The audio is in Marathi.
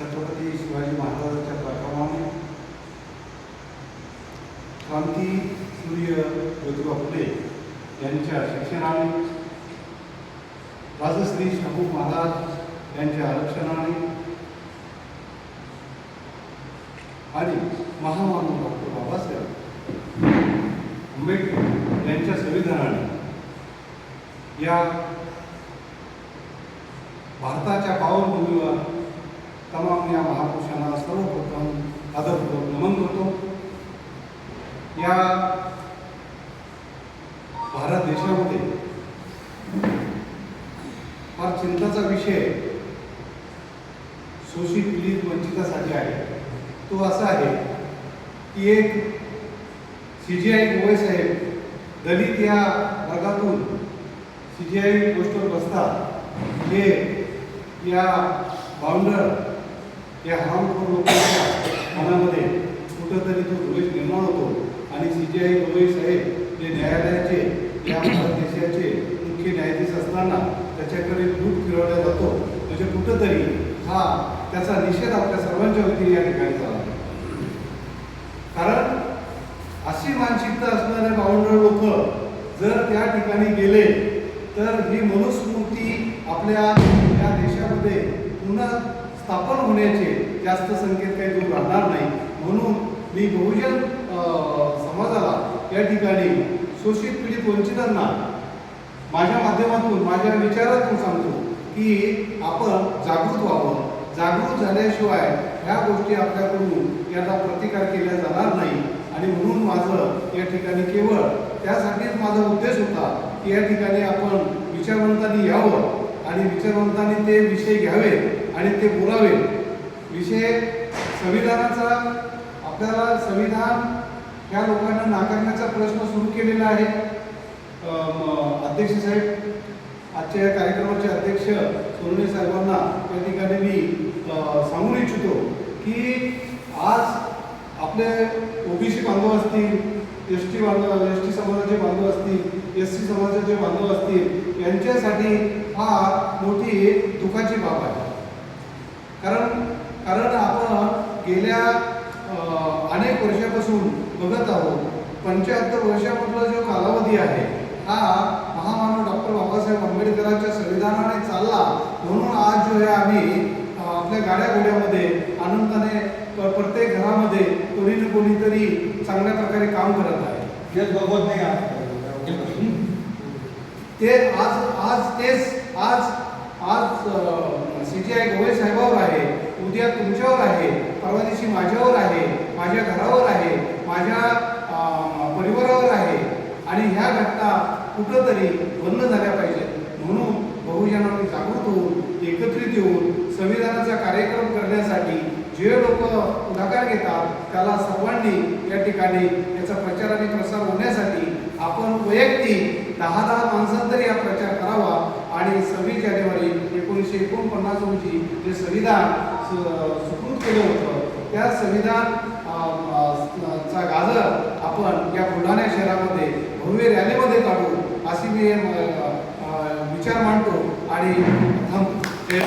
छत्रपती शिवाजी महाराजांच्या प्रभावाने क्रांती सूर्य ज्योतिबा फुले यांच्या शिक्षणाने राजश्री शाहू महाराज यांच्या आरक्षणाने आणि महामानव डॉक्टर बाबासाहेब आंबेडकर यांच्या संविधानाने या भारताच्या पावनभूमीवर तमाम या महापुरुषांना सर्वप्रथम आदरपूर्वक नमन करतो. या भारत देशामध्ये फार चिंताचा विषय शोषित पीडित वंचितासाठी आहे. तो असा आहे की एक सी जी आय गोवे साहेब दलित या वर्गातून सी जी आय पोस्टवर बसतात. हे या बाउंडर या हरामखोर लोकांच्या मनामध्ये कुठंतरी तो द्वेष निर्माण होतो. आणि सी जी आय गोवे साहेब जे न्यायालयाचे या भारत देशाचे मुख्य न्यायाधीश असताना त्याच्याकडे दूध फिरवला जातो. म्हणजे कुठंतरी हा त्याचा निषेध आपल्या सर्वांच्या वतीने या ठिकाणी झाला. कारण अशी मानसिकता असणारे बाउंडर लोक जर त्या ठिकाणी गेले तर ही मनुस्मृती आपल्या या देशामध्ये पुन्हा स्थापन होण्याचे जास्त संकेत काही दूर राहणार नाही. म्हणून मी बहुजन समाजाला या ठिकाणी शोषित पीडित वंचितांना माझ्या माध्यमातून माझ्या विचारातून सांगतो की आपण जागृत व्हावं. जागृत झाल्याशिवाय ह्या गोष्टी आपल्याकडून याचा प्रतिकार केला जाणार नाही. आणि म्हणून माझं या ठिकाणी केवळ त्यासाठीच माझा उद्देश होता की या ठिकाणी आपण विचारवंतांनी यावं. आणि विचारवंतांनी ते विषय घ्यावे आणि ते बोलावे विषय संविधानाचा आपल्याला संविधान ह्या लोकांना नाकारण्याचा प्रश्न सुरू केलेला आहे. अध्यक्ष साहेब आजच्या या कार्यक्रमाचे अध्यक्ष सोनवणे साहेबांना त्या ठिकाणी मी सांगू इच्छितो की आज आपले ओबीसी बांधव असतील एस टी बांधव एस टी समाजाचे बांधव असतील एस सी समाजाचे बांधव असतील यांच्यासाठी फार मोठी दुःखाची बाब आहे. कारण कारण आपण गेल्या अनेक वर्षापासून बघत आहोत पंच्याहत्तर वर्षामधला जो कालावधी आहे हा महामानव डॉक्टर बाबासाहेब आंबेडकरांच्या संविधानाने चालला. म्हणून आज जो आहे आम्ही आपल्या गाड्या घोड्यामध्ये आनंदाने प्रत्येक घरामध्ये कोणी ना कोणीतरी चांगल्या प्रकारे काम करत आहे. जग बघवत नाही ते आज आज तेच आज आज सी जी आय गोवे साहेबावर आहे उद्या तुमच्यावर आहे परवा दिवशी माझ्यावर आहे माझ्या घरावर आहे माझ्या परिवारावर आहे. आणि ह्या घटना कुठंतरी बंद झाल्या पाहिजेत. म्हणून बहुजनांनी जागृत होऊन एकत्रित येऊन संविधानाचा कार्यक्रम करण्यासाठी जे लोक पुढाकार घेतात त्याला सर्वांनी या ठिकाणी याचा प्रचार आणि प्रसार होण्यासाठी आपण वैयक्तिक दहा दहा माणसांतरी हा प्रचार करावा. आणि सव्वीस जानेवारी एकोणीसशे एकोणपन्नास रोजी जे संविधान सुकृत केलं होतं त्या संविधान चा गाजर आपण या बुलढाणा शहरामध्ये भव्य रॅलीमध्ये काढू अशी मी विचार मांडतो. आणि जय